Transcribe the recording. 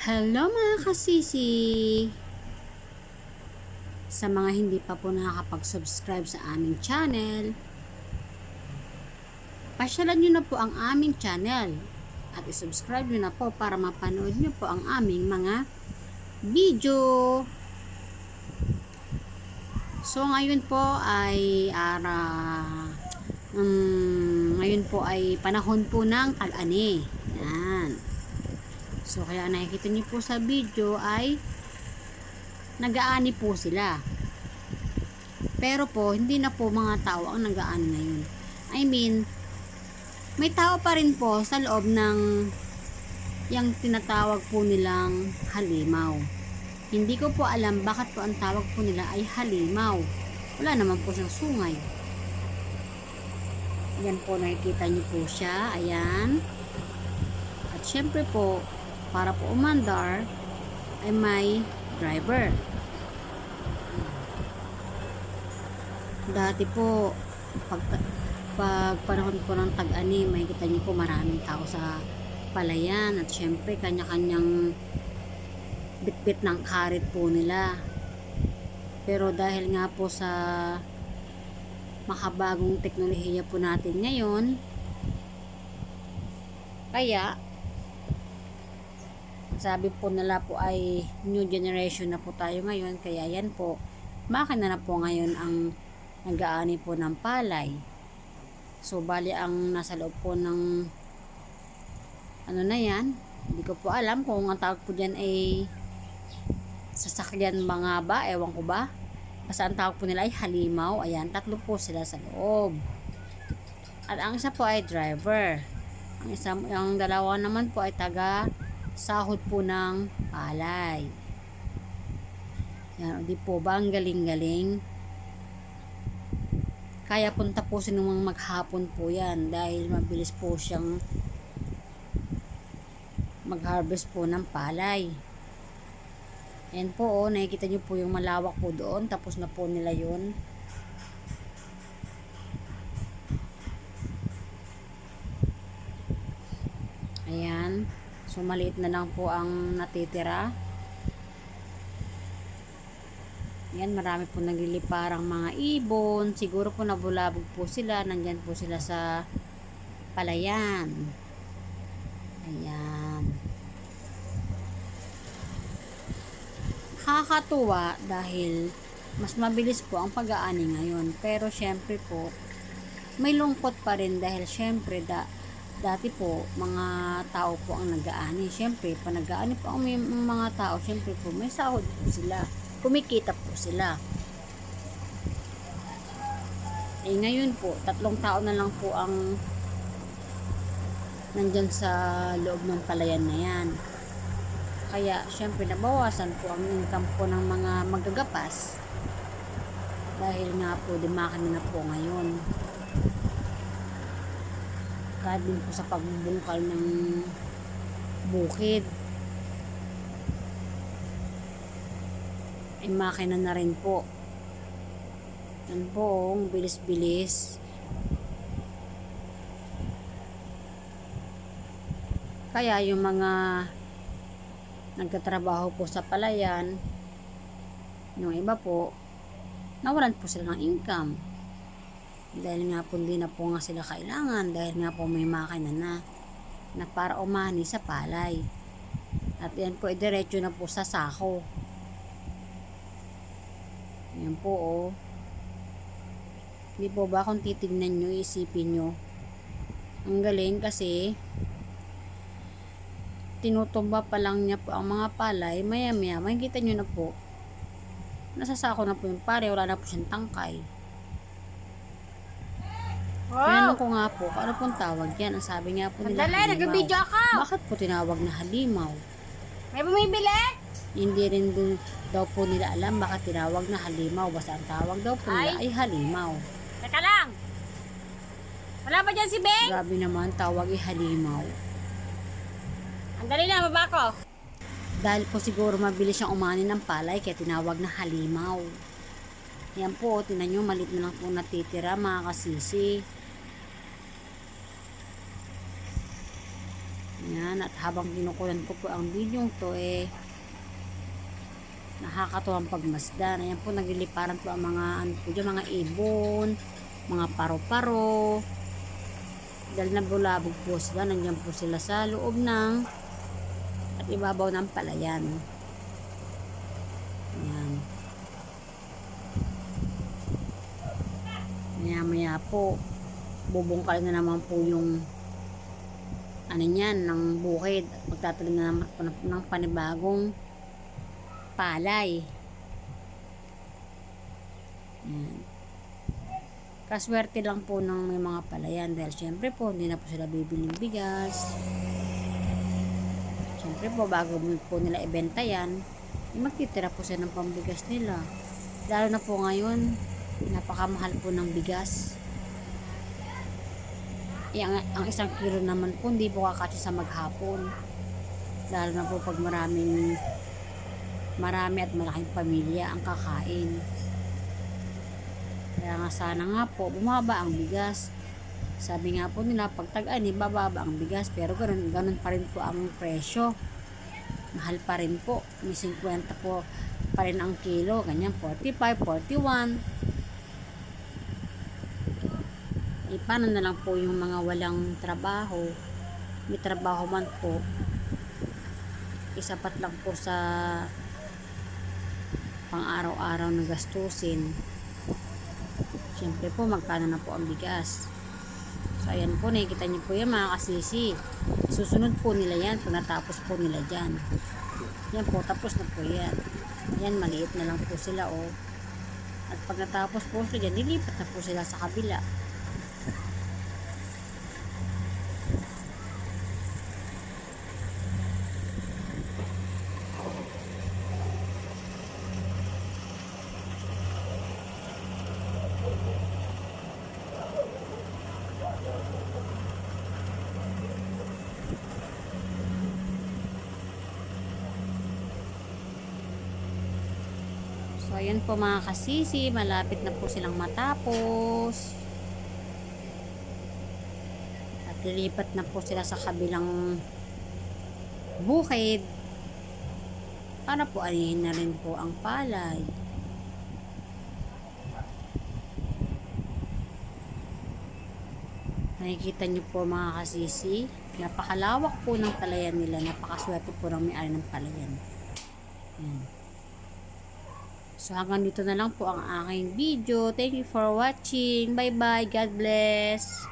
Hello mga kasisi! Sa mga hindi pa po nakakapag-subscribe sa aming channel, pasyalan nyo na po ang aming channel at isubscribe nyo na po para mapanood nyo po ang aming mga video. So ngayon po ay ara um, ngayon po ay panahon po ng tag-ani. Yan. So, kaya nakikita niyo po sa video ay nag-aani po sila. Pero po, hindi na po mga tao ang nag-aani ngayon. I mean, may tao pa rin po sa loob ng yung tinatawag po nilang halimaw. Hindi ko po alam bakit po ang tawag po nila ay halimaw. Wala naman po siyang sungay. Yan po, nakikita niyo po siya. Ayan. At syempre po, para po umandar, ay may driver. Dati po, pag, pag panahon po ng tag-ani, may kita niyo po maraming tao sa palayan. At syempre, kanya-kanyang bitbit ng karit po nila. Pero dahil nga po sa makabagong teknolohiya po natin ngayon, kaya sabi po nila po ay new generation na po tayo ngayon kaya yan po makina na po ngayon ang nag-aani po ng palay. So bali ang nasa loob po ng ano na yan hindi ko po alam kung ang tawag po dyan ay sasakyan mga ba ewan ko ba? Basta ang tawag po nila ay halimaw. Ayan tatlo po sila sa loob. At ang isa po ay driver. Ang isa ang dalawa naman po ay taga sahod po ng palay. Yan, di po ba ang galing-galing? Kaya punta po sinumang maghapon po yan dahil mabilis po siyang mag-harvest po ng palay. Yan po, oh, nakikita nyo po yung malawak po doon. Tapos na po nila yun. So, maliit na lang po ang natitira. Yan, marami po nagliliparang mga ibon. Siguro po nabulabog po sila. Nandyan po sila sa palayan. Ayan. Nakakatuwa dahil mas mabilis po ang pag-aani ngayon. Pero syempre po, may lungkot pa rin dahil syempre da, dati po, mga tao po ang nag-aani. Siyempre, pa nag-aani po ang mga tao, siyempre po, may sahod po sila. Kumikita po sila. Eh, ngayon po, tatlong tao na lang po ang nandyan sa loob ng palayan na yan. Kaya, syempre, nabawasan po ang income po ng mga magagapas. Dahil nga po, dimakan na po ngayon kahit din po sa pagbubungkal ng bukid. Ay makina na rin po. Yan po ang bilis-bilis. Kaya yung mga nagtatrabaho po sa palayan yung iba po nawalan po sila ng income dahil nga po hindi na po nga sila kailangan dahil nga po may makina na na para umani sa palay. At yan po diretso na po sa sako. Yan po oh. Hindi po ba kung titignan nyo isipin nyo? Ang galing kasi tinutumba pa lang niya po ang mga palay. Maya maya makikita nyo na po nasasako na po yung pare wala na po siyang tangkay Tinanong ko nga po, ano pong tawag yan? Ang sabi nga po nila Madali, nag-video ako. Bakit po tinawag na halimaw? May bumibili? Hindi rin dun, daw po nila alam bakit tinawag na halimaw. Basta ang tawag daw po nila ay halimaw. Teka lang. Wala ba dyan si Ben? Grabe naman, tawag ay halimaw. Ang dali na, baba ko. Dahil po siguro mabilis siyang umani ng palay kaya tinawag na halimaw. Yan po, tinan nyo, malit na lang po natitira mga kasisi. Yan, at habang kinukulan ko po ang video to eh, nakakatuwang pagmasdan. Ayan po, nagliliparan po ang mga, ano po dyan, mga ibon, mga paro-paro. Dahil nabulabog po sila, nandiyan po sila sa loob ng at ibabaw ng palayan. Ayan. Maya maya po, bubungkal na naman po yung ano niyan, ng bukid. At magtatanim na naman po ng, ng panibagong palay. Ayan. Kaswerte lang po ng may mga palayan dahil syempre po hindi na po sila bibiling bigas. Syempre po bago po nila ibenta yan, eh, magtitira po sila ng pambigas nila. Lalo na po ngayon, napakamahal po ng bigas. Eh, ang, ang isang kilo naman po, hindi po kakasya sa maghapon. Lalo na po pag maraming marami at malaking pamilya ang kakain. Kaya nga sana nga po, bumaba ang bigas. Sabi nga po nila, pag tag-ani, bababa ang bigas. Pero ganun, ganun pa rin po ang presyo. Mahal pa rin po. May 50 po pa rin ang kilo. Ganyan, 45, 41. Eh, paano na lang po yung mga walang trabaho? May trabaho man po. Isapat lang po sa pang araw-araw na gastusin. Siyempre po, magkano na po ang bigas. So, ayan po, nakikita niyo po yan mga kasisi. Susunod po nila yan pag natapos po nila dyan. Yan po, tapos na po yan. Yan, maliit na lang po sila, oh. At pag natapos po sila dyan, nilipat na po sila sa kabila. So, ayan po mga kasisi, malapit na po silang matapos. At lilipat na po sila sa kabilang bukid para po anihin na rin po ang palay. Nakikita niyo po mga kasisi, napakalawak po ng palayan nila, napakaswerte po ng may-ari ng palayan. Yan. So hanggang dito na lang po ang aking video. Thank you for watching. Bye bye. God bless.